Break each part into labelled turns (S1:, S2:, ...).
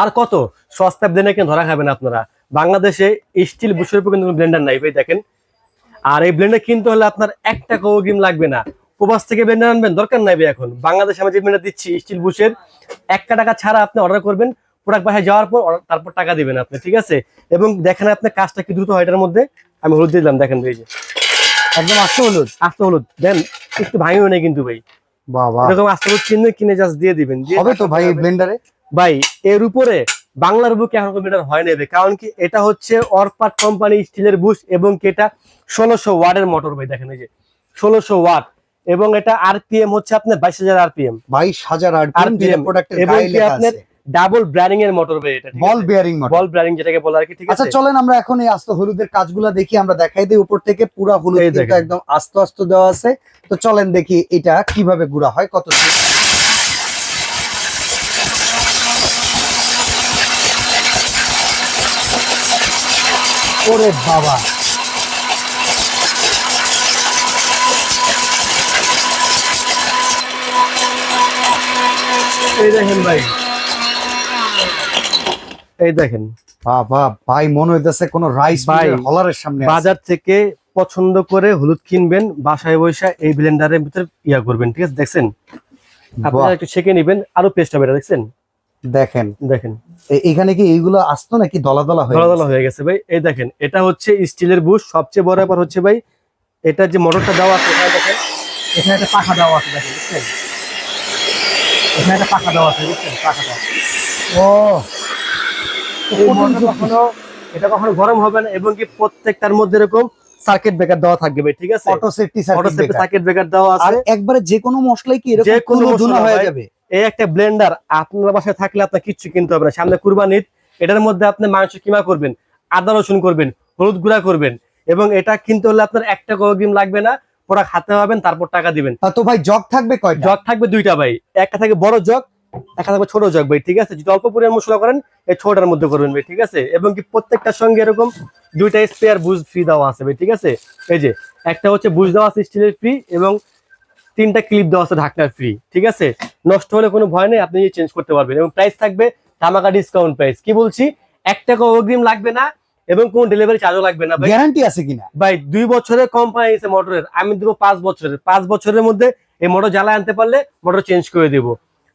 S1: আর কত? সস্তা ব্লেন্ডার কিন্তু ধরা খাবেন আপনারা। বাংলাদেশে স্টিল বুশের উপর কিন্তু ব্লেন্ডার নাই ভাই দেখেন। আর এই ব্লেন্ডার কিনতে হলে আপনার এক টাকা অগ্রিম লাগবে না। প্রবাস থেকে ব্লেন্ডার আনবেন দরকার নাই ভাই এখন। বাংলাদেশে আমি যে ব্লেন্ডার দিচ্ছি স্টিল বুশের একটা টাকা ছাড়া আপনি অর্ডার করবেন প্রোডাক্ট বাসায় যাওয়ার পর তারপর টাকা দিবেন আপনি ঠিক আছে? এবং দেখেন আপনার কাজটা কি দ্রুত হয় এটার মধ্যে আমি হলুদ দিয়ে দিলাম দেখেন ভাই যে।
S2: একদম আস্তে হলুদ
S1: আস্তে হলুদ। দেন একটু ভাঙিও নেই কিন্তু ভাই।
S2: বাবা।
S1: এরকম আস্তে হলুদ কিনে কিনে জাস্ট দিয়ে দিবেন
S2: হবে তো ভাই ব্লেন্ডারে?
S1: ভাই এর উপরে বাংলার বুকে এখন কম্পিউটার হয় নেবে কারণ কি এটা হচ্ছে অরপাট কোম্পানি স্টিলের বুশ এবং এটা ষোলোশো ওয়াটের মোটর ভাই দেখেন এই যে ষোলোশো ওয়াট এবং এটা আরপিএম হচ্ছে আপনার বাইশ হাজার আরপিএম
S2: বাইশ হাজার আরপিএম
S1: এবং কি আপনার ডাবল ব্র্যান্ডিং এর মোটর ভাই এটা
S2: ball bearing model
S1: ball branding যেটাকে বলে আর কি ঠিক
S2: আচ্ছা
S1: আছে?
S2: চলেন আমরা এখন এই আস্ত হলুদের কাজগুলো দেখি আমরা দেখাই দিই উপর থেকে পুরা হলুদ একদম আস্ত আস্ত দেওয়া আছে। তো চলেন দেখি এটা কীভাবে গুড়া হয় কত ওরে বাবা।
S1: এই দেখেন ভাই। এই দেখেন।
S2: বাবা ভাই মনে হইতেছে কোন রাইস
S1: ভাই,
S2: হলারের সামনে
S1: বাজার থেকে পছন্দ করে হলুদ কিনবেন বাসায় বসে এই ব্লেন্ডারের ভিতরে ইয়া করবেন ঠিক আছে? দেখছেন? আপনারা একটু ছেঁকে নেবেন আরও পেস্ট হবে এটা দেখছেন?
S2: দেখেন।
S1: দেখেন।
S2: এখানে কি এইগুলো আসতো নাকি দলা দলা হয়ে
S1: ধলা
S2: গেছে?
S1: হয়ে গেছে ভাই। এই দেখেন এটা হচ্ছে স্টিলের বুশ। সবচেয়ে বড় ব্যাপার হচ্ছে ভাই এটা যে মোটরটা দেওয়া আছে এখানে দেখেন এখানে একটা পাখা দেওয়া আছে দেখেন বুঝছেন? এখানে একটা পাখা দেওয়া আছে বুঝছেন? পাখা দেওয়া
S2: ও।
S1: কখনো এটা কখনো গরম হবে না এবং কি প্রত্যেকটার মধ্যে এরকম সার্কিট ব্রেকার দেওয়া থাকবে ভাই ঠিক আছে?
S2: অটো সেফটি
S1: সার্কিট ব্রেকার দেওয়া
S2: আর
S1: আছে।
S2: একবারে যে কোনো মশলাই কি এরকম
S1: কোনো
S2: ধুনা হয়ে যাবে?
S1: এই একটা ব্লেন্ডার আপনার বাসায় থাকলে আপনার কিচ্ছু কিনতে হবে না। সামনে কুরবান ঈদ এটার মধ্যে আপনি মাংস কিমা করবেন আদা রসুন করবেন হলুদ গুঁড়া করবেন এবং এটা কিনতে হলে আপনার একটা অগ্রিম লাগবে না। প্রোডাক্ট হাতে পাবেন তারপর টাকা দিবেন।
S2: তো ভাই জগ থাকবে কয়
S1: জগ থাকবে দুইটা ভাই। একটা থাকে বড় জগ একটা থাকবে ছোট জগ ভাই ঠিক আছে? যদি অল্প পরিমাণ মশলা করেন এই ছোটটার মধ্যে করবেন ভাই ঠিক আছে? এবং কি প্রত্যেকটার সঙ্গে এরকম দুইটা স্পেয়ার বুজ ফ্রি দেওয়া আছে ভাই ঠিক আছে? এই যে একটা হচ্ছে বুজ দেওয়া আছে স্টিলের ফ্রি এবং তিনটা ক্লিপ দেওয়া আছে ঢাকনার ফ্রি ঠিক আছে? নষ্ট হলে কোনো ভয় নেই আপনি চেঞ্জ করতে পারবেন। এবং প্রাইস থাকবে ধামাকা ডিসকাউন্ট প্রাইস কি বলছি? এক টাকা অগ্রিম লাগবে না এবং কোনো ডেলিভারি চার্জও লাগবে না
S2: গ্যারান্টি আছে কিনা?
S1: ভাই দুই বছরের কোম্পানি আছে মোটরের আমি দেবো পাঁচ বছরের। পাঁচ বছরের মধ্যে এই মোটর জ্বালা আনতে পারলে মোটর চেঞ্জ করে দেবো।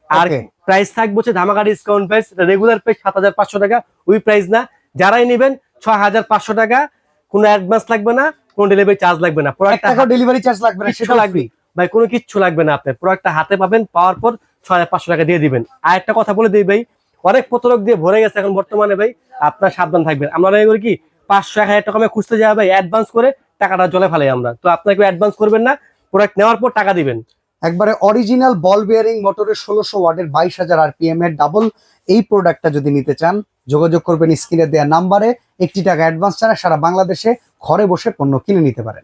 S1: আর প্রাইস থাকবে হচ্ছে ধামাকা ডিসকাউন্ট প্রাইস রেগুলার প্রাইস সাত হাজার পাঁচশো টাকা। ওই প্রাইস না। যারাই নেবেন ছয় হাজার পাঁচশো টাকা। কোনো অ্যাডভান্স লাগবে না কোনো ডেলিভারি চার্জ লাগবে না।
S2: ডেলিভারি চার্জ লাগবে না সেটা
S1: লাগবে।
S2: লাগবে
S1: ভাই, কোনো কিচ্ছু লাগবে না আপনার। প্রোডাক্টটা হাতে পাবেন, পাওয়ার পর ছয় হাজার পাঁচশো টাকা দিয়ে দিবেন। আর একটা কথা বলে দিই ভাই, অনেক প্রতারক দিয়ে ভরে গেছে এখন বর্তমানে ভাই, আপনার সাবধান থাকবেন। আমরা করি কি, পাঁচশো, এক হাজার টাকা খুঁজতে যাওয়া ভাই অ্যাডভান্স করে টাকাটা জলে ফেলাই আমরা। তো আপনাকে অ্যাডভান্স করবেন না প্রোডাক্ট নেওয়ার পর টাকা দিবেন।
S2: একবারে অরিজিনাল বল বিয়ারিং মোটরের ষোলোশো ওয়াটের বাইশ হাজার আরপিএম এর ডাবল এই প্রোডাক্টটা যদি নিতে চান, যোগাযোগ করবেন স্ক্রিনে দেওয়া নাম্বারে একটি টাকা অ্যাডভান্স ছাড়া সারা বাংলাদেশে ঘরে বসে পণ্য কিনে নিতে পারেন।